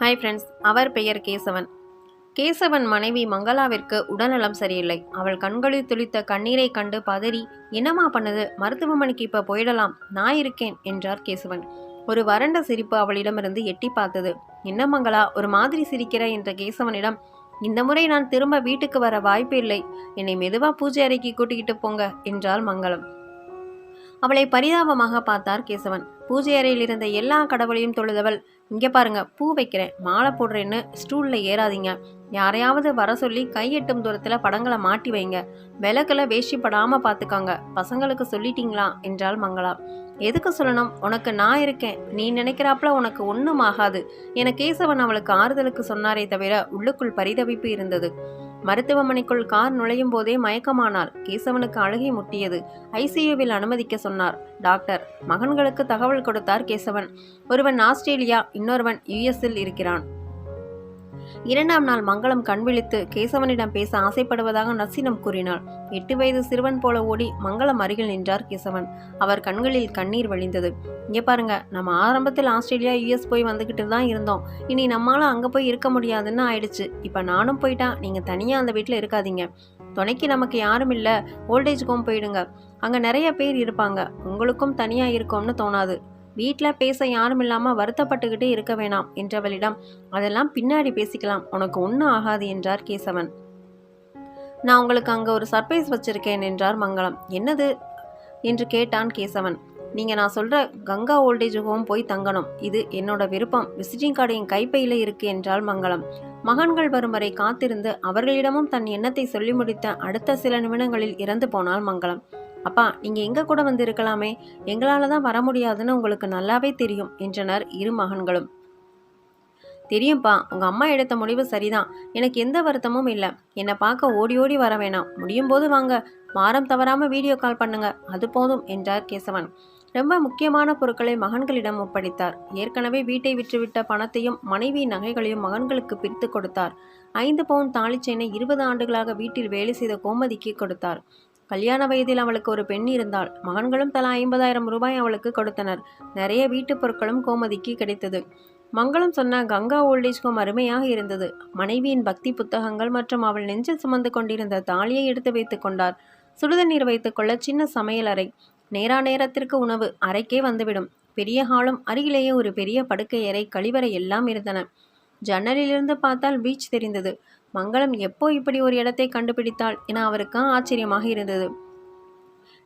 Hi friends அவர் பெயர் கேசவன். கேசவன் மனைவி மங்களாவிற்கு உடல்நலம் சரியில்லை. அவள் கண்களில் துளித்த கண்ணீரை கண்டு பதறி என்னம்மா பண்ணுது? மருத்துவமனைக்கு இப்போ போயிடலாம். நான் இருக்கேன் என்றார் கேசவன். ஒரு வறண்ட சிரிப்பு அவளிடமிருந்து எட்டி பார்த்தது. என்ன மங்களா ஒரு மாதிரி சிரிக்கிற? என்ற கேசவனிடம் இந்த முறை நான் திரும்ப வீட்டுக்கு வர வாய்ப்பு இல்லை. என்னை மெதுவா பூஜை அறைக்கு கூட்டிக்கிட்டு போங்க என்றாள் மங்களம். அவளை பரிதாபமாக பார்த்தார் கேசவன். பூஜை அறையில் இருந்த எல்லா கடவுளையும் தொழுதவள் இங்கே பாருங்க பூ வைக்கிறேன் மாலை போடுறேன்னு ஸ்டூலில் ஏறாதீங்க. யாரையாவது வர சொல்லி கையெட்டும் தூரத்தில் படங்களை மாட்டி வைங்க. விளக்கில் வேஷ்டி படாமல் பசங்களுக்கு சொல்லிட்டீங்களா? என்றாள் மங்களா. எதுக்கு சொல்லணும்? உனக்கு நான் இருக்கேன். நீ நினைக்கிறாப்புல உனக்கு ஒன்றும் ஆகாது. என கேசவன் அவளுக்கு ஆறுதலுக்கு சொன்னாரே தவிர உள்ளுக்குள் பரிதவிப்பு இருந்தது. மருத்துவமனைக்குள் கார் நுழையும் போதே மயக்கமானார் கேசவனுக்கு அழுகை முட்டியது. ஐசியூவில் அனுமதிக்க சொன்னார். டாக்டர் மகன்களுக்கு தகவல் கொடுத்தார் கேசவன். ஒருவன் ஆஸ்திரேலியா இன்னொருவன் யுஎஸ்இல் இருக்கிறான். இரண்டாம் நாள் மங்களம் கண் விழித்து கேசவனிடம் பேச ஆசைப்படுவதாக நர்சிடம் கூறினாள். எட்டு வயது சிறுவன் போல ஓடி மங்களம் அருகில் நின்றார் கேசவன். அவர் கண்களில் கண்ணீர் வழிந்தது. இங்கே பாருங்க நம்ம ஆரம்பத்தில் ஆஸ்திரேலியா யுஎஸ் போய் வந்துக்கிட்டு தான் இருந்தோம். இனி நம்மளால் அங்கே போய் இருக்க முடியாதுன்னு ஆயிடுச்சு. இப்போ நானும் போயிட்டா நீங்கள் தனியாக அந்த வீட்டில் இருக்காதீங்க. துணைக்கு நமக்கு யாரும் இல்லை. ஓல்டேஜ் ஹோம் போயிடுங்க. அங்கே நிறைய பேர் இருப்பாங்க. உங்களுக்கும் தனியாக இருக்கோம்னு தோணாது. வீட்டில் பேச யாரும் இல்லாமல் வருத்தப்பட்டுக்கிட்டே இருக்க வேணாம் என்றவளிடம் அதெல்லாம் பின்னாடி பேசிக்கலாம் உனக்கு ஒன்றும் ஆகாது என்றார் கேசவன். நான் உங்களுக்கு அங்கே ஒரு சர்ப்ரைஸ் வச்சிருக்கேன் என்றார் மங்களம். என்னது? என்று கேட்டான் கேசவன். நீங்கள் நான் சொல்கிற கங்கா ஓல்டேஜ் ஹோம் போய் தங்கணும். இது என்னோட விருப்பம். விசிட்டிங் கார்டு என் கைப்பையில் இருக்கு என்றால் மங்களம். மகன்கள் வரும் வரை காத்திருந்து அவர்களிடமும் தன் எண்ணத்தை சொல்லி முடித்த அடுத்த சில நிமிடங்களில் இறந்து போனால் மங்களம். அப்பா நீங்கள் எங்கள் கூட வந்து இருக்கலாமே? எங்களால் தான் வர முடியாதுன்னு உங்களுக்கு நல்லாவே தெரியும் என்றனர் இரு மகன்களும். தெரியும்ப்பா உங்கள் அம்மா எடுத்த முடிவு சரிதான். எனக்கு எந்த வருத்தமும் இல்லை. என்னை பார்க்க ஓடி ஓடி வர வேணாம். முடியும் போது வாங்க. வாரம் தவறாமல் வீடியோ கால் பண்ணுங்க. அது போதும் என்றார் கேசவன். ரொம்ப முக்கியமான பொருட்களை மகன்களிடம் ஒப்படைத்தார். ஏற்கனவே வீட்டை விற்றுவிட்ட பணத்தையும் மனைவி நகைகளையும் மகன்களுக்கு பிரித்து கொடுத்தார். ஐந்து பவுன் தாலிச்செயினை இருபது ஆண்டுகளாக வீட்டில் வேலை செய்த கோமதிக்கு கொடுத்தார். கல்யாண வயதில் அவளுக்கு ஒரு பெண் இருந்தாள். மகன்களும் தலா ஐம்பதாயிரம் ரூபாய் அவளுக்கு கொடுத்தனர். நிறைய வீட்டுப் பொருட்களும் கோமதிக்கு கிடைத்தது. மங்களம் சொன்ன கங்கா ஓல்டேஜ் ஹோம் அருமையாக இருந்தது. மனைவியின் பக்தி புத்தகங்கள் மற்றும் அவள் நெஞ்சில் சுமந்து கொண்டிருந்த தாலியை எடுத்து வைத்துக் கொண்டார். சுடுதண்ணீர் வைத்துக்கொள்ள சின்ன சமையல் அறை. நேரா நேரத்திற்கு உணவு அறைக்கே வந்துவிடும். பெரிய ஹாலும் அருகிலேயே ஒரு பெரிய படுக்கை அறை கழிவறை எல்லாம் இருந்தன. ஜன்னலிலிருந்து பார்த்தால் பீச் தெரிந்தது. மங்களம் எப்போ இப்படி ஒரு இடத்தை கண்டுபிடித்தாள் என அவருக்கு ஆச்சரியமாக இருந்தது.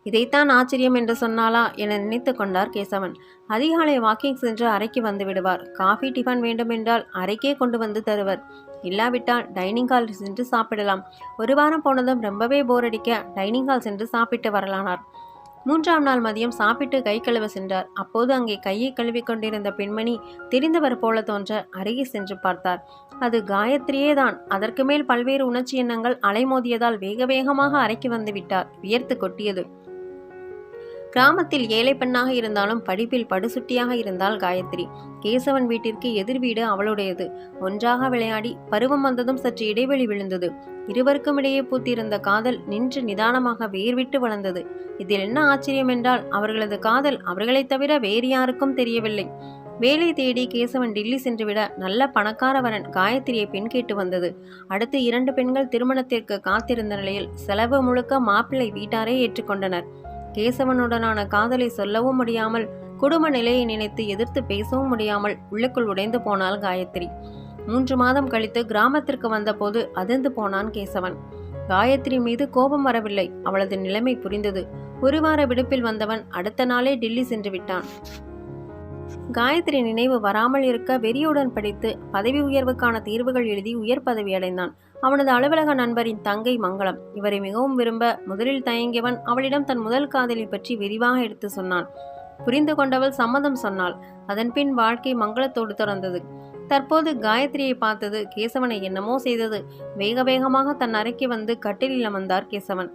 இதைத்தான் ஆச்சரியம் என்று சொன்னாலா என நினைத்து கொண்டார் கேசவன். அதிகாலை வாக்கிங் சென்று அறைக்கு வந்து விடுவார். காஃபி டிஃபன் வேண்டுமென்றால் அறைக்கே கொண்டு வந்து தருவர். இல்லாவிட்டால் டைனிங் ஹால் சென்று சாப்பிடலாம். ஒரு வாரம் போனதும் ரொம்பவே போர் அடிக்க டைனிங் ஹால் சென்று சாப்பிட்டு வரலானார். மூன்றாம் நாள் மதியம் சாப்பிட்டு கை கழுவ சென்றார். அப்போது அங்கே கையை கழுவி கொண்டிருந்த பெண்மணி தெரிந்தவர் போல தோன்ற அருகே சென்று பார்த்தார். அது காயத்ரியே தான் அதற்கு மேல் பல்வேறு உணர்ச்சி எண்ணங்கள் அலைமோதியதால் வேக வேகமாக அறைக்கு வந்து விட்டார். வியர்த்து கொட்டியது. கிராமத்தில் ஏழை பெண்ணாக இருந்தாலும் படிப்பில் படுசுட்டியாக இருந்தால் காயத்ரி. கேசவன் வீட்டிற்கு எதிர் வீடு அவளுடையது. ஒன்றாக விளையாடி பருவம் வந்ததும் சற்று இடைவெளி விழுந்தது. இருவருக்கும் இடையே பூத்திருந்த காதல் நின்று நிதானமாக வேர்விட்டு வளர்ந்தது. இதில் என்ன ஆச்சரியம் என்றால் அவர்களது காதல் அவர்களைத் தவிர வேறு யாருக்கும் தெரியவில்லை. வேலை தேடி கேசவன் டில்லி சென்றுவிட நல்ல பணக்காரவரன் காயத்ரியை பெண் கேட்டு வந்தது. அடுத்து இரண்டு பெண்கள் திருமணத்திற்கு காத்திருந்த நிலையில் செலவு முழுக்க மாப்பிள்ளை வீட்டாரே ஏற்றுக்கொண்டனர். கேசவனுடனான காதலை சொல்லவும் முடியாமல் குடும்ப நிலையை நினைத்து எதிர்த்து பேசவும் முடியாமல் உள்ளுக்குள் உடைந்து போனாள் காயத்ரி. மூன்று மாதம் கழித்து கிராமத்திற்கு வந்தபோது அதிர்ந்து போனான் கேசவன். காயத்ரி மீது கோபம் வரவில்லை. அவளது நிலைமை புரிந்தது. ஒரு வார விடுப்பில் வந்தவன் அடுத்த நாளே டில்லி சென்று விட்டான். காயத்ரி நினைவு வராமல் இருக்க வெறியுடன் படித்து பதவி உயர்வுக்கான தீர்வுகள் எழுதி உயர் பதவி அடைந்தான். அவனது அலுவலக நண்பரின் தங்கை மங்களம். இவரை மிகவும் விரும்ப முதலில் தயங்கியவன் அவளிடம் தன் முதல் காதலி பற்றி விரிவாக எடுத்து சொன்னான். புரிந்து கொண்டவள் சம்மதம் சொன்னாள். அதன்பின் வாழ்க்கை மங்களத்தோடு தொடர்ந்தது. தற்போது காயத்ரியை பார்த்தது கேசவனை என்னமோ செய்தது. வேக வேகமாக தன் அறைக்கு வந்து கட்டிலில் அமர்ந்தார் கேசவன்.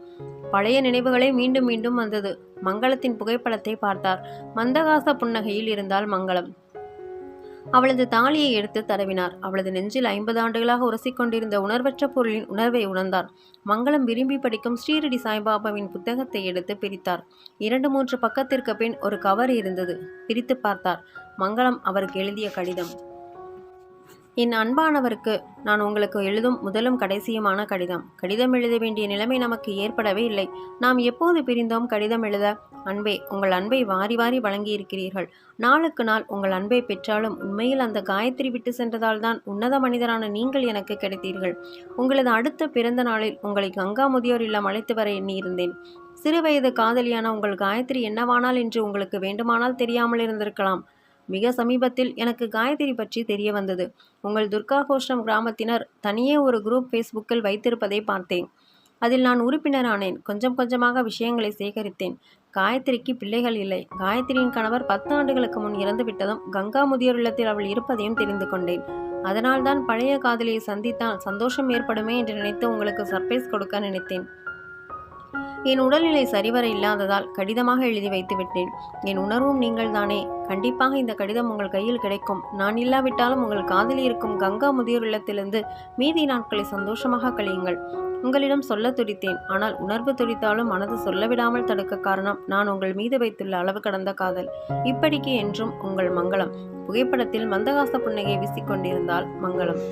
பழைய நினைவுகளே மீண்டும் மீண்டும் வந்தது. மங்களத்தின் புகைப்படத்தை பார்த்தார். மந்தகாச புன்னகையில் இருந்தால் மங்களம். அவளது தாலியை எடுத்து தடவினார். அவளது நெஞ்சில் ஐம்பது ஆண்டுகளாக உரசிக்கொண்டிருந்த உணர்வற்ற பொருளின் உணர்வை உணர்ந்தார். மங்களம் விரும்பி படிக்கும் ஸ்ரீரடி சாய்பாபாவின் புத்தகத்தை எடுத்து பிரித்தார். இரண்டு மூன்று பக்கத்திற்கு பின் ஒரு கவர் இருந்தது. பிரித்து பார்த்தார். மங்களம் அவருக்கு எழுதிய கடிதம். என் அன்பானவருக்கு நான் உங்களுக்கு எழுதும் முதலும் கடைசியுமான கடிதம். கடிதம் எழுத வேண்டிய நிலைமை நமக்கு ஏற்படவே இல்லை. நாம் எப்போது பிரிந்தோம் கடிதம் எழுத? அன்பே உங்கள் அன்பை வாரி வாரி வழங்கியிருக்கிறீர்கள். நாளுக்கு நாள் உங்கள் அன்பை பெற்றாலும் உண்மையில் அந்த காயத்ரி விட்டு சென்றதால் தான் உன்னத மனிதரான நீங்கள் எனக்கு கிடைத்தீர்கள். உங்களது அடுத்த பிறந்த நாளில் உங்களை கங்கா முதியோர் இல்லம் அழைத்து வர எண்ணியிருந்தேன். சிறுவயது காதலியான உங்கள் காயத்ரி என்னவானால் என்று உங்களுக்கு வேண்டுமானால் தெரியாமல் இருந்திருக்கலாம். மிக சமீபத்தில் எனக்கு காயத்ரி பற்றி தெரிய வந்தது. உங்கள் துர்கா கோஷ்டம் கிராமத்தினர் தனியே ஒரு குரூப் ஃபேஸ்புக்கில் வைத்திருப்பதை பார்த்தேன். அதில் நான் உறுப்பினரானேன். கொஞ்சம் கொஞ்சமாக விஷயங்களை சேகரித்தேன். காயத்ரிக்கு பிள்ளைகள் இல்லை. காயத்ரியின் கணவர் பத்து ஆண்டுகளுக்கு முன் இறந்து விட்டதும் கங்கா முதியோர் இல்லத்தில் அவள் இருப்பதையும் தெரிந்து கொண்டேன். அதனால்தான் பழைய காதலியை சந்தித்தால் சந்தோஷம் ஏற்படுமே என்று நினைத்து உங்களுக்கு சர்ப்ரைஸ் கொடுக்க நினைத்தேன். என் உடல்நிலை சரிவர இல்லாததால் கடிதமாக எழுதி வைத்து விட்டேன். என் உணர்வும் நீங்கள் தானே கண்டிப்பாக இந்த கடிதம் உங்கள் கையில் கிடைக்கும். நான் இல்லாவிட்டாலும் உங்கள் காதலி இருக்கும் கங்கா முதியோர் இல்லத்திலிருந்து மீதி நாட்களை சந்தோஷமாக கழியுங்கள். உங்களிடம் சொல்ல துடித்தேன். ஆனால் உணர்வு துடித்தாலும் மனது சொல்லவிடாமல் தடுக்க காரணம் நான் உங்கள் மீது வைத்துள்ள அளவு கடந்த காதல். இப்படிக்கு என்றும் உங்கள் மங்களம். புகைப்படத்தில் மந்தகாச புன்னகை வீசிக்கொண்டிருந்தால் மங்களம்.